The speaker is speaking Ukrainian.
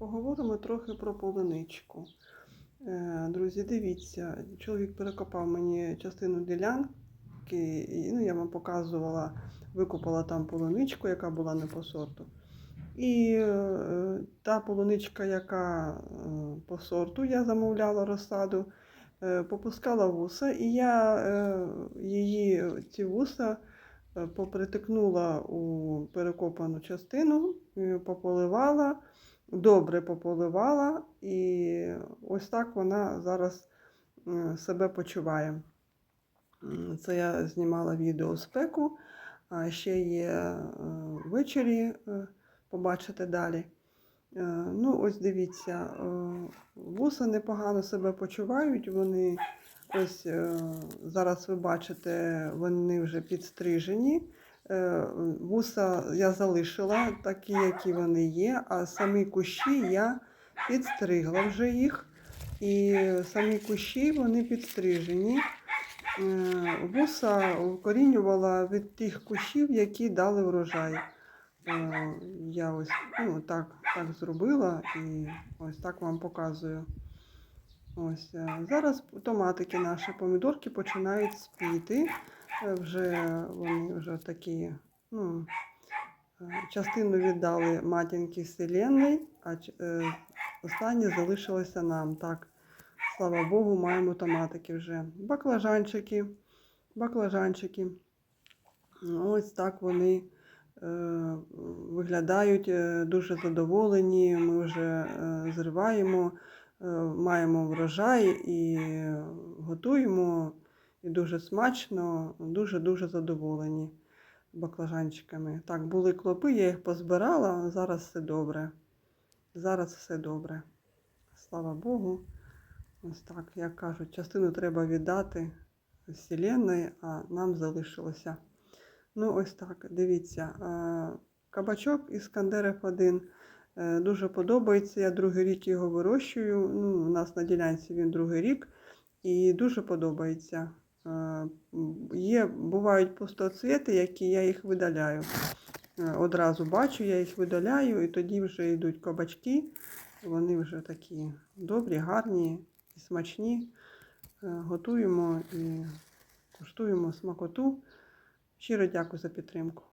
Поговоримо трохи про полуничку. Е, Друзі, дивіться, чоловік перекопав мені частину ділянки, і ну, я вам показувала, викопала там полуничку, яка була не по сорту. І е, та полуничка, яка е, по сорту, я замовляла розсаду, е, попускала вуса, і я е, її ці вуса е, попритикнула у перекопану частину, е, пополивала добре пополивала, і ось так вона зараз е, себе почуває. Це я знімала відео спеку, а ще є е, ввечері, е, побачите далі. Ну, ось дивіться, вуса непогано себе почувають. Вони ось зараз ви бачите, вони вже підстрижені. Е, Вуса я залишила такі, які вони є, а самі кущі я підстригла вже їх. І самі кущі вони підстрижені. Е, Вуса укорінювала від тих кущів, які дали врожай. Е, Я ось ну, так, так зробила і ось так вам показую. Ось зараз томатики наші помідорки починають спіти. Е, Вже вони вже такі, ну, е, частину віддали матінки Вселенной, а е, останнє залишилося нам. Так, слава Богу, маємо томатики вже. Баклажанчики, баклажанчики. Ось так вони виглядають дуже задоволені. Ми вже зриваємо, маємо врожай і готуємо. І дуже смачно, дуже-дуже задоволені баклажанчиками. Так, були клопи, я їх позбирала, зараз все добре. Зараз все добре. Слава Богу. Ось так, як кажуть, частину треба віддати Вселенної, а нам залишилося. Ну, ось так, дивіться. е, Кабачок Іскандеров 1 е, дуже подобається. Я другий рік його вирощую. Ну, у нас на ділянці він другий рік. І дуже подобається. Е, Є, бувають пустоцвіти, які я їх видаляю. Е, Одразу бачу, я їх видаляю, і тоді вже йдуть кабачки. Вони вже такі добрі, гарні і смачні. Е, Готуємо і куштуємо смакоту. Щиро дякую за підтримку.